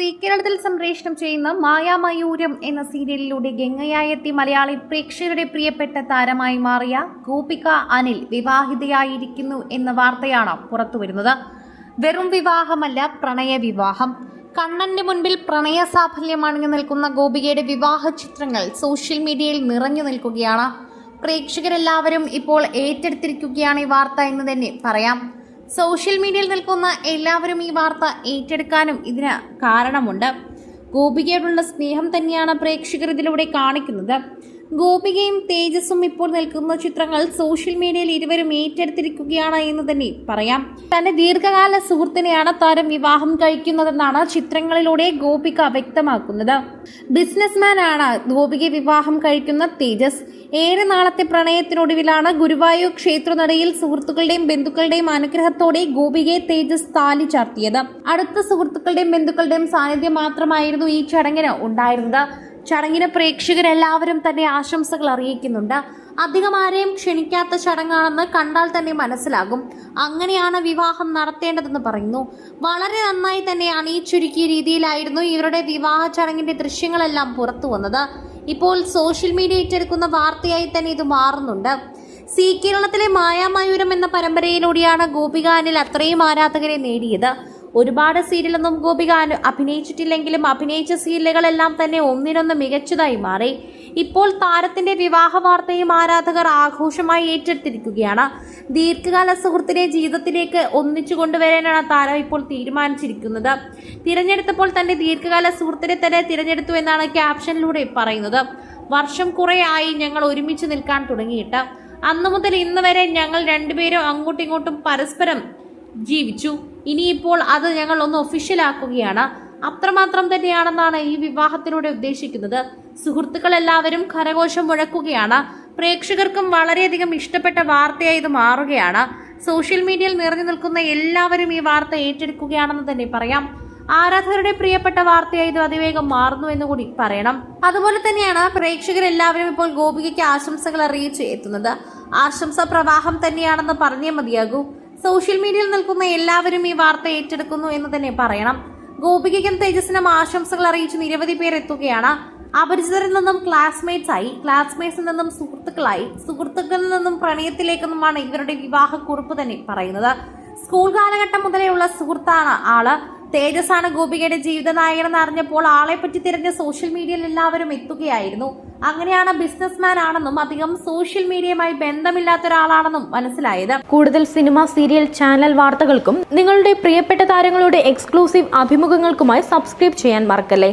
C കേരളത്തിൽ സംപ്രേഷണം ചെയ്യുന്ന മായാമയൂരം എന്ന സീരിയലിലൂടെ ഗംഗയായെത്തി മലയാളി പ്രേക്ഷകരുടെ പ്രിയപ്പെട്ട താരമായി മാറിയ ഗോപിക അനിൽ വിവാഹിതയായിരിക്കുന്നു എന്ന വാർത്തയാണ് പുറത്തുവരുന്നത്. വെറും വിവാഹമല്ല പ്രണയ വിവാഹം. കണ്ണന്റെ മുൻപിൽ പ്രണയ സാഫല്യമാണെന്ന് നിൽക്കുന്ന ഗോപികയുടെ വിവാഹ ചിത്രങ്ങൾ സോഷ്യൽ മീഡിയയിൽ നിറഞ്ഞു നിൽക്കുകയാണ്. പ്രേക്ഷകരെല്ലാവരും ഇപ്പോൾ ഏറ്റെടുത്തിരിക്കുകയാണ് ഈ വാർത്ത എന്ന് തന്നെ പറയാം. സോഷ്യൽ മീഡിയയിൽ നിൽക്കുന്ന എല്ലാവരും ഈ വാർത്ത ഏറ്റെടുക്കാനും ഇതിന് കാരണമുണ്ട്. ഗോപികയോടുള്ള സ്നേഹം തന്നെയാണ് പ്രേക്ഷകർ ഇതിലൂടെ കാണിക്കുന്നത്. ഗോപികയും തേജസ്സും ഇപ്പോൾ നിൽക്കുന്ന ചിത്രങ്ങൾ സോഷ്യൽ മീഡിയയിൽ ഇരുവരും ഏറ്റെടുത്തിരിക്കുകയാണ് എന്ന് തന്നെ പറയാം. തന്റെ ദീർഘകാല സുഹൃത്തിനെയാണ് താരം വിവാഹം കഴിക്കുന്നതെന്നാണ് ചിത്രങ്ങളിലൂടെ ഗോപിക വ്യക്തമാക്കുന്നത്. ബിസിനസ്മാൻ ആണ് ഗോപിക വിവാഹം കഴിക്കുന്ന തേജസ്. ഏറെ നാളത്തെ പ്രണയത്തിനൊടുവിലാണ് ഗുരുവായൂർ ക്ഷേത്രനടയിൽ സുഹൃത്തുക്കളുടെയും ബന്ധുക്കളുടെയും അനുഗ്രഹത്തോടെ ഗോപികയെ തേജസ് താലി ചാർത്തിയത്. അടുത്ത സുഹൃത്തുക്കളുടെയും ബന്ധുക്കളുടെയും സാന്നിധ്യം മാത്രമായിരുന്നു ഈ ചടങ്ങിന് ഉണ്ടായിരുന്നത്. ചടങ്ങിന് പ്രേക്ഷകരെല്ലാവരും തന്നെ ആശംസകൾ അറിയിക്കുന്നുണ്ട്. അധികം ആരെയും ക്ഷണിക്കാത്ത ചടങ്ങാണെന്ന് കണ്ടാൽ തന്നെ മനസ്സിലാകും. അങ്ങനെയാണ് വിവാഹം നടത്തേണ്ടതെന്ന് പറയുന്നു. വളരെ നന്നായി തന്നെ അണിയിച്ചൊരുക്കിയ രീതിയിലായിരുന്നു ഇവരുടെ വിവാഹ ചടങ്ങിന്റെ ദൃശ്യങ്ങളെല്ലാം പുറത്തു വന്നത്. ഇപ്പോൾ സോഷ്യൽ മീഡിയ ഏറ്റെടുക്കുന്ന വാർത്തയായി തന്നെ ഇത് മാറുന്നുണ്ട്. സി കേരളത്തിലെ മായാമയൂരം എന്ന പരമ്പരയിലൂടെയാണ് ഗോപിക അനിൽ അത്രയും ആരാധകരെ നേടിയത്. ഒരുപാട് സീരിയലൊന്നും ഗോപിക അഭിനയിച്ചിട്ടില്ലെങ്കിലും അഭിനയിച്ച സീരിയലുകളെല്ലാം തന്നെ ഒന്നിനൊന്ന് മികച്ചതായി മാറി. ഇപ്പോൾ താരത്തിന്റെ വിവാഹ വാർത്തയും ആരാധകർ ആഘോഷമായി ഏറ്റെടുത്തിരിക്കുകയാണ്. ദീർഘകാല സുഹൃത്തിനെ ജീവിതത്തിലേക്ക് ഒന്നിച്ചു കൊണ്ടുവരാനാണ് താരം ഇപ്പോൾ തീരുമാനിച്ചിരിക്കുന്നത്. തിരഞ്ഞെടുത്തപ്പോൾ തന്റെ ദീർഘകാല സുഹൃത്തിനെ തന്നെ തിരഞ്ഞെടുത്തു എന്നാണ് ക്യാപ്ഷനിലൂടെ പറയുന്നത്. വർഷം കുറേ ആയി ഞങ്ങൾ ഒരുമിച്ച് നിൽക്കാൻ തുടങ്ങിയിട്ട്. അന്നു മുതൽ ഇന്ന് വരെ ഞങ്ങൾ രണ്ടുപേരും അങ്ങോട്ടും ഇങ്ങോട്ടും പരസ്പരം ജീവിച്ചു. ഇനിയിപ്പോൾ അത് ഞങ്ങൾ ഒന്ന് ഒഫീഷ്യലാക്കുകയാണ്. അത്രമാത്രം തന്നെയാണെന്നാണ് ഈ വിവാഹത്തിലൂടെ ഉദ്ദേശിക്കുന്നത്. സുഹൃത്തുക്കൾ എല്ലാവരും കരഘോഷം മുഴക്കുകയാണ്. പ്രേക്ഷകർക്കും വളരെയധികം ഇഷ്ടപ്പെട്ട വാർത്തയായി ഇത് മാറുകയാണ്. സോഷ്യൽ മീഡിയയിൽ നിറഞ്ഞു നിൽക്കുന്ന എല്ലാവരും ഈ വാർത്ത ഏറ്റെടുക്കുകയാണെന്ന് തന്നെ പറയാം. ആരാധകരുടെ പ്രിയപ്പെട്ട വാർത്തയായി ഇത് അതിവേഗം മാറുന്നു എന്ന് കൂടി പറയണം. അതുപോലെ തന്നെയാണ് പ്രേക്ഷകരെല്ലാവരും ഇപ്പോൾ ഗോപികയ്ക്ക് ആശംസകൾ അറിയിച്ച് എത്തുന്നത്. ആശംസ പ്രവാഹം തന്നെയാണെന്ന് പറഞ്ഞേ മതിയാകൂ. സോഷ്യൽ മീഡിയയിൽ നിൽക്കുന്ന എല്ലാവരും ഈ വാർത്ത ഏറ്റെടുക്കുന്നു എന്ന് തന്നെ പറയണം. ഗോപികയ്ക്കും തേജസ്സിനും ആശംസകൾ അറിയിച്ച് നിരവധി പേർ എത്തുകയാണ്. അപരിചിതരിൽ നിന്നും ക്ലാസ്മേറ്റ്സ് ആയി. ക്ലാസ്മേറ്റ്സിൽ നിന്നും സുഹൃത്തുക്കളായി. സുഹൃത്തുക്കളിൽ നിന്നും പ്രണയത്തിലേക്കെന്നുമാണ് ഇവരുടെ വിവാഹക്കുറിപ്പ് തന്നെ പറയുന്നത്. സ്കൂൾ കാലഘട്ടം മുതലേ ഉള്ള സുഹൃത്താണ് ആൾ. തേജസ് ആണ് ഗോപികയുടെ ജീവിത നായകൻ എന്ന് അറിഞ്ഞപ്പോൾ ആളെ പറ്റി തിരഞ്ഞ സോഷ്യൽ മീഡിയയിൽ എല്ലാവരും എത്തുകയായിരുന്നു. അങ്ങനെയാണ് ബിസിനസ്മാൻ ആണെന്നും അധികം സോഷ്യൽ മീഡിയയുമായി ബന്ധമില്ലാത്ത ഒരാളാണെന്നും മനസ്സിലായത്. കൂടുതൽ സിനിമ സീരിയൽ ചാനൽ വാർത്തകൾക്കും നിങ്ങളുടെ പ്രിയപ്പെട്ട താരങ്ങളുടെ എക്സ്ക്ലൂസീവ് അഭിമുഖങ്ങൾക്കുമായി സബ്സ്ക്രൈബ് ചെയ്യാൻ മറക്കല്ലേ?